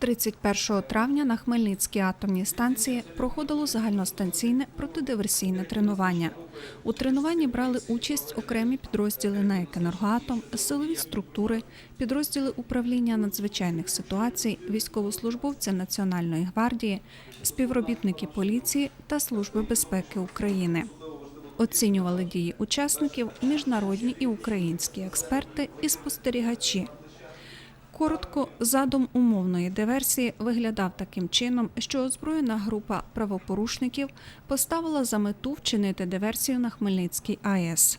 31 травня на Хмельницькій атомній станції проходило загальностанційне протидиверсійне тренування. У тренуванні брали участь окремі підрозділи НАЕК «Енергоатом», силові структури, підрозділи управління надзвичайних ситуацій, військовослужбовці Національної гвардії, співробітники поліції та Служби безпеки України. Оцінювали дії учасників міжнародні і українські експерти і спостерігачі. Коротко, задум умовної диверсії виглядав таким чином, що озброєна група правопорушників поставила за мету вчинити диверсію на Хмельницькій АЕС.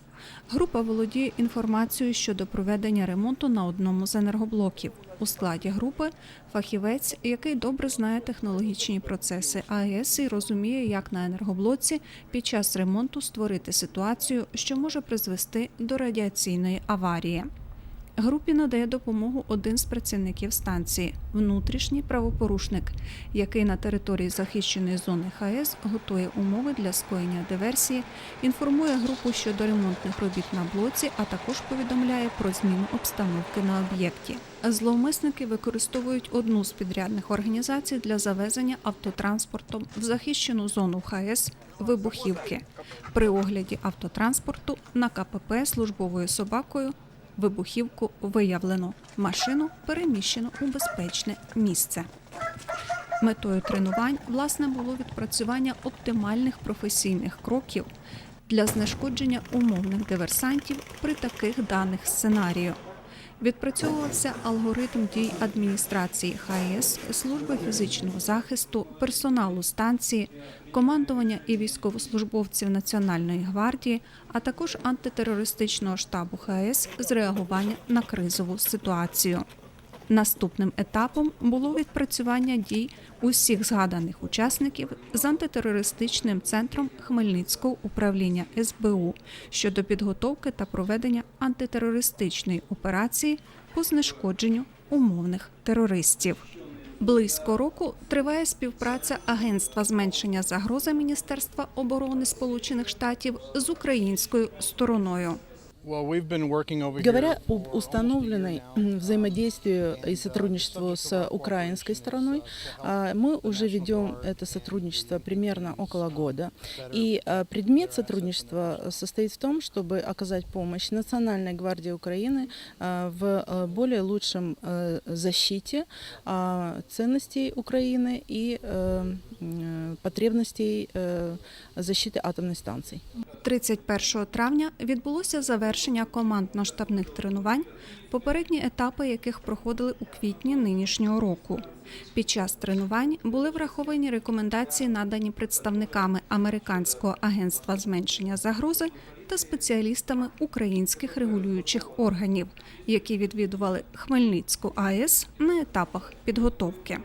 Група володіє інформацією щодо проведення ремонту на одному з енергоблоків. У складі групи фахівець, який добре знає технологічні процеси АЕС і розуміє, як на енергоблоці під час ремонту створити ситуацію, що може призвести до радіаційної аварії. Групі надає допомогу один з працівників станції внутрішній правопорушник, який на території захищеної зони ХАЕС готує умови для скоєння диверсії, інформує групу щодо ремонтних робіт на блоці, а також повідомляє про зміну обстановки на об'єкті. Зловмисники використовують одну з підрядних організацій для завезення автотранспортом в захищену зону ХАЕС вибухівки. При огляді автотранспорту на КПП службовою собакою Вибухівку виявлено. Машину переміщено у безпечне місце. Метою тренувань власне було відпрацювання оптимальних професійних кроків для знешкодження умовних диверсантів при таких даних сценарію. Відпрацьовувався алгоритм дій адміністрації ХАЕС, служби фізичного захисту, персоналу станції, командування і військовослужбовців Національної гвардії, а також антитерористичного штабу ХАЕС з реагування на кризову ситуацію. Наступним етапом було відпрацювання дій усіх згаданих учасників з антитерористичним центром Хмельницького управління СБУ щодо підготовки та проведення антитерористичної операції по знешкодженню умовних терористів. Близько року триває співпраця Агентства зменшення загрози Міністерства оборони Сполучених Штатів з українською стороною. Well, we've been working over Говоря here. об установленной м, взаимодействии и сотрудничеству с украинской стороной, а, мы уже ведем это сотрудничество примерно около года. И а, предмет сотрудничества состоит в том, чтобы оказать помощь Национальной гвардии Украины а, в а, более лучшем а, защите а, ценностей Украины и э, м, потребностей э, защиты атомной станции. 31 травня відбулося завершення командно-штабних тренувань, попередні етапи яких проходили у квітні нинішнього року. Під час тренувань були враховані рекомендації, надані представниками американського агентства зменшення загрози та спеціалістами українських регулюючих органів, які відвідували Хмельницьку АЕС на етапах підготовки.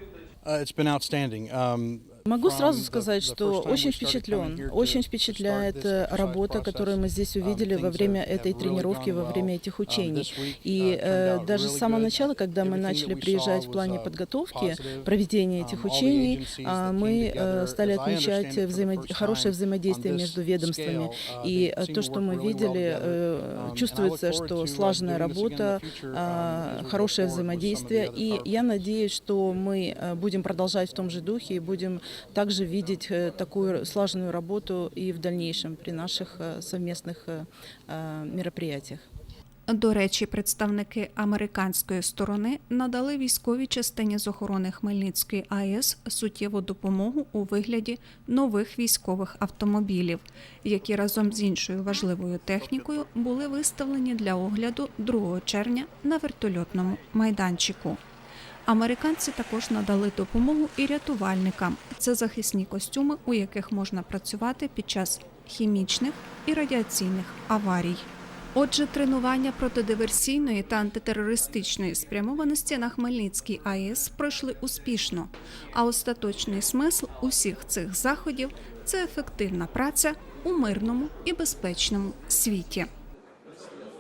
Uh, it's been outstanding. Um, Могу сразу сказать, что очень впечатлен. Очень впечатляет э, работа, которую мы здесь увидели во время этой тренировки, во время этих учений. И э, даже с самого начала, когда мы начали приезжать в плане подготовки, проведения этих учений, а, мы э, стали отмечать взаимо... хорошее взаимодействие между ведомствами. И э, то, что мы видели, э, чувствуется, что слаженная работа, э, хорошее взаимодействие. И я надеюсь, что мы будем продолжать в том же духе и будем также видеть э, такую слаженную работу и в дальнейшем при наших э, совместных э, э, мероприятиях. До речі, представники американської сторони надали військовій частині з охорони Хмельницької АЕС суттєву допомогу у вигляді нових військових автомобілів, які разом з іншою важливою технікою були виставлені для огляду 2 червня на вертольотному майданчику. Американці також надали допомогу і рятувальникам. Це захисні костюми, у яких можна працювати під час хімічних і радіаційних аварій. Отже, тренування протидиверсійної та антитерористичної спрямованості на Хмельницькій АЕС пройшли успішно. А остаточний смисл усіх цих заходів це ефективна праця у мирному і безпечному світі.